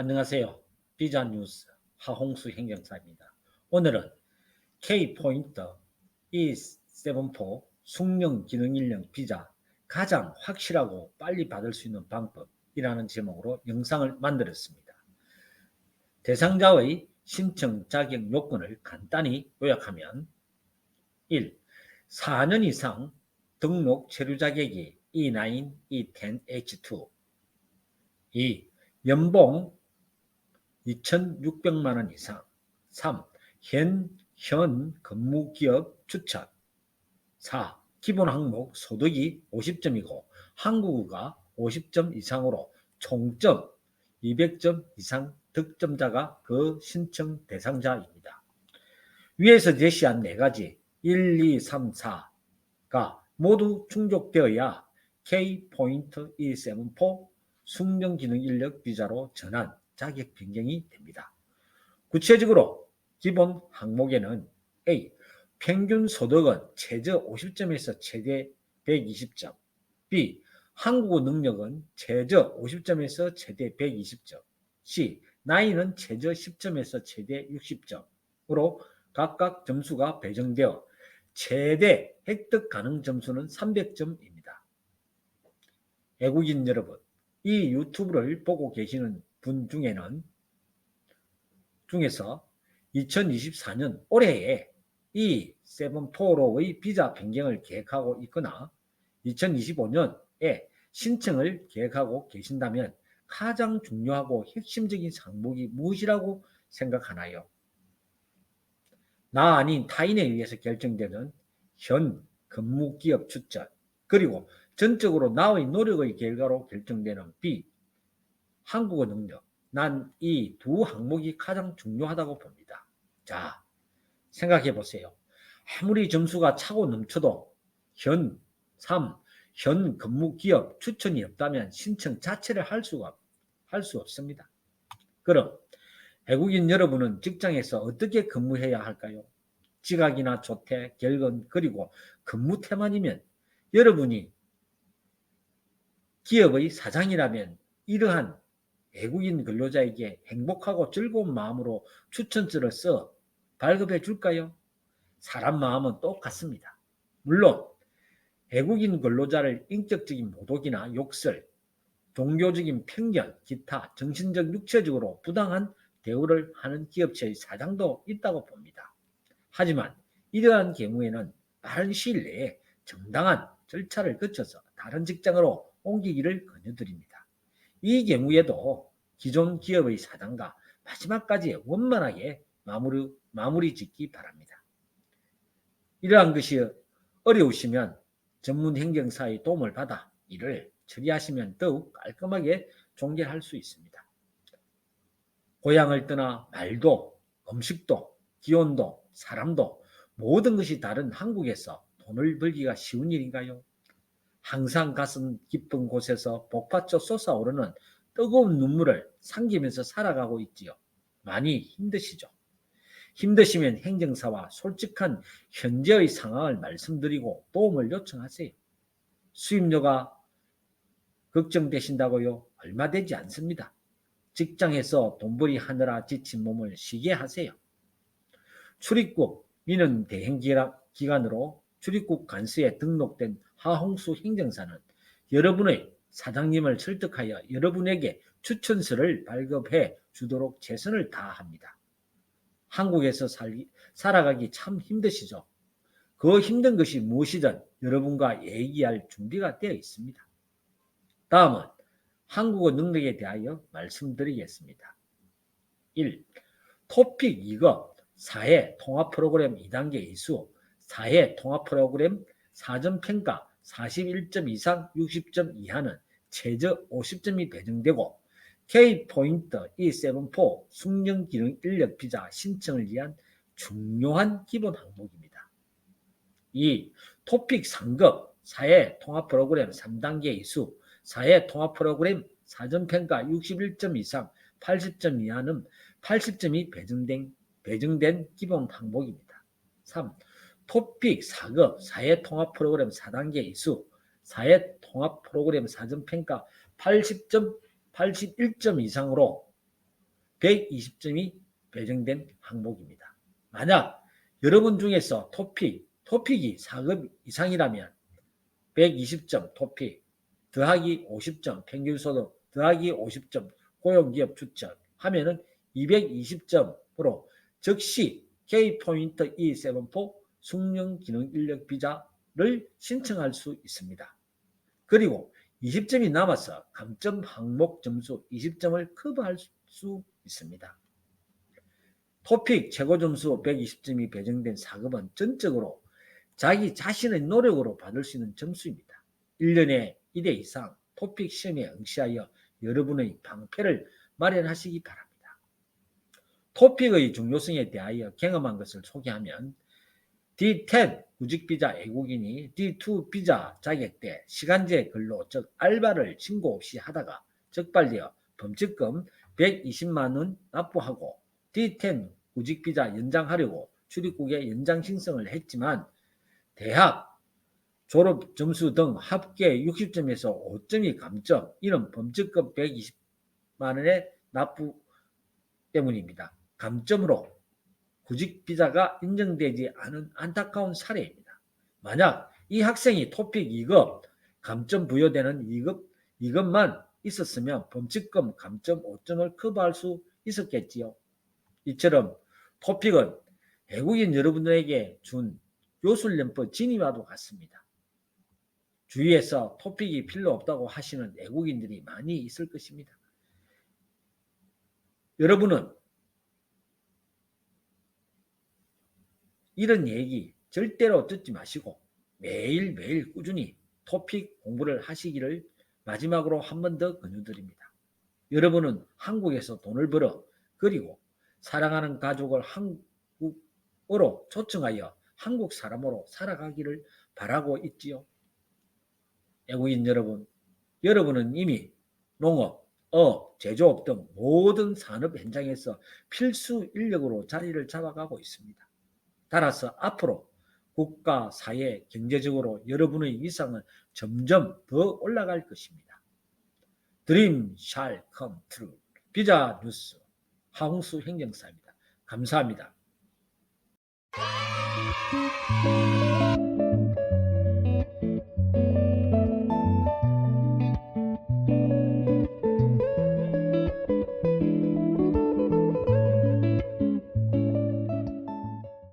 안녕하세요. 비자뉴스 하홍수 행정사입니다. 오늘은 K포인트 E74 숙련 기능 인력 비자 가장 확실하고 빨리 받을 수 있는 방법이라는 제목으로 영상을 만들었습니다. 대상자의 신청 자격 요건을 간단히 요약하면 1. 4년 이상 등록 체류 자격이 E9, E10, H2 2. 연봉 2,600만 원 이상 3. 현, 현 근무 기업 추천 4. 기본 항목 소득이 50점이고 한국어가 50점 이상으로 총점 200점 이상 득점자가 그 신청 대상자입니다. 위에서 제시한 네 가지 1, 2, 3, 4가 모두 충족되어야 K-포인트 E74 숙련 기능 인력 비자로 전환 자격 변경이 됩니다. 구체적으로 기본 항목에는 A. 평균 소득은 최저 50점에서 최대 120점. B. 한국어 능력은 최저 50점에서 최대 120점. C. 나이는 최저 10점에서 최대 60점으로 각각 점수가 배정되어 최대 획득 가능 점수는 300점입니다. 외국인 여러분, 이 유튜브를 보고 계시는 분 중에는 중에서 2024년 올해에 이 세븐포로의 비자 변경을 계획하고 있거나 2025년에 신청을 계획하고 계신다면 가장 중요하고 핵심적인 항목이 무엇이라고 생각하나요? 나 아닌 타인에 의해서 결정되는 현 근무 기업 추천 그리고 전적으로 나의 노력의 결과로 결정되는 B 한국어 능력 난 이 두 항목이 가장 중요하다고 봅니다. 자 생각해 보세요. 아무리 점수가 차고 넘쳐도 현 3. 현 근무 기업 추천이 없다면 신청 자체를 할 수가 할 수 없습니다. 그럼 외국인 여러분은 직장에서 어떻게 근무해야 할까요? 지각이나 조퇴, 결근 그리고 근무 태만이면 여러분이 기업의 사장이라면 이러한 외국인 근로자에게 행복하고 즐거운 마음으로 추천서를 써 발급해 줄까요? 사람 마음은 똑같습니다. 물론 외국인 근로자를 인격적인 모독이나 욕설, 종교적인 편견, 기타 정신적, 육체적으로 부당한 대우를 하는 기업체의 사장도 있다고 봅니다. 하지만 이러한 경우에는 빠른 시일 내에 정당한 절차를 거쳐서 다른 직장으로 옮기기를 권유드립니다. 이 경우에도 기존 기업의 사장과 마지막까지 원만하게 마무리, 마무리 짓기 바랍니다. 이러한 것이 어려우시면 전문 행정사의 도움을 받아 이를 처리하시면 더욱 깔끔하게 종결할 수 있습니다. 고향을 떠나 말도, 음식도, 기온도, 사람도 모든 것이 다른 한국에서 돈을 벌기가 쉬운 일인가요? 항상 가슴 깊은 곳에서 복받쳐 솟아오르는 뜨거운 눈물을 삼기면서 살아가고 있지요. 많이 힘드시죠? 힘드시면 행정사와 솔직한 현재의 상황을 말씀드리고 도움을 요청하세요. 수입료가 걱정되신다고요? 얼마 되지 않습니다. 직장에서 돈벌이 하느라 지친 몸을 쉬게 하세요. 출입국 민원 대행 기관으로 출입국 관수에 등록된 하홍수 행정사는 여러분의 사장님을 설득하여 여러분에게 추천서를 발급해 주도록 최선을 다합니다. 한국에서 살기, 살아가기 참 힘드시죠? 그 힘든 것이 무엇이든 여러분과 얘기할 준비가 되어 있습니다. 다음은 한국어 능력에 대하여 말씀드리겠습니다. 1. 토픽 2급 사회 통합 프로그램 2단계 이수 사회 통합 프로그램 4점 평가 41점 이상 60점 이하는 최저 50점이 배정되고 K포인트 E74 숙련 기능 인력 비자 신청을 위한 중요한 기본 항목입니다. 2. 토픽 3급 사회 통합 프로그램 3단계 이수 사회 통합 프로그램 4점 평가 61점 이상 80점 이하는 80점이 배정된, 배정된 기본 항목입니다. 3. 토픽 4급 사회 통합 프로그램 4단계 이수 사회 통합 프로그램 4점 평가 80점 81점 이상으로 120점이 배정된 항목입니다. 만약 여러분 중에서 토픽, 토픽이 4급 이상이라면 120점 토픽 더하기 50점 평균소득 더하기 50점 고용기업 추적 하면은 220점으로 즉시 K포인트 E74 숙련 기능 인력 비자를 신청할 수 있습니다. 그리고 20점이 남아서 감점 항목 점수 20점을 커버할 수 있습니다. 토픽 최고 점수 120점이 배정된 4급은 전적으로 자기 자신의 노력으로 받을 수 있는 점수입니다. 1년에 1회 이상 토픽 시험에 응시하여 여러분의 방패를 마련하시기 바랍니다. 토픽의 중요성에 대하여 경험한 것을 소개하면 D10 구직비자 외국인이 D2 비자 자격 때 시간제 근로 즉 알바를 신고 없이 하다가 적발되어 범칙금 120만 원 납부하고 D10 구직비자 연장하려고 출입국에 연장 신청을 했지만 대학 졸업 점수 등 합계 60점에서 5점이 감점 이는 범칙금 120만 원의 납부 때문입니다. 감점으로 구직 비자가 인정되지 않은 안타까운 사례입니다. 만약 이 학생이 토픽 2급 감점 부여되는 2급 2급만 있었으면 범칙금 감점 5점을 커버할 수 있었겠지요. 이처럼 토픽은 외국인 여러분들에게 준 요술연법 진위와도 같습니다. 주위에서 토픽이 필요 없다고 하시는 외국인들이 많이 있을 것입니다. 여러분은 이런 얘기 절대로 듣지 마시고 매일매일 꾸준히 토픽 공부를 하시기를 마지막으로 한 번 더 권유드립니다. 여러분은 한국에서 돈을 벌어 그리고 사랑하는 가족을 한국으로 초청하여 한국 사람으로 살아가기를 바라고 있지요. 외국인 여러분, 여러분은 이미 농업, 업, 제조업 등 모든 산업 현장에서 필수 인력으로 자리를 잡아가고 있습니다. 따라서 앞으로 국가, 사회, 경제적으로 여러분의 위상은 점점 더 올라갈 것입니다. 드림 샬 컴 트루 비자 뉴스 하홍수 행정사입니다. 감사합니다.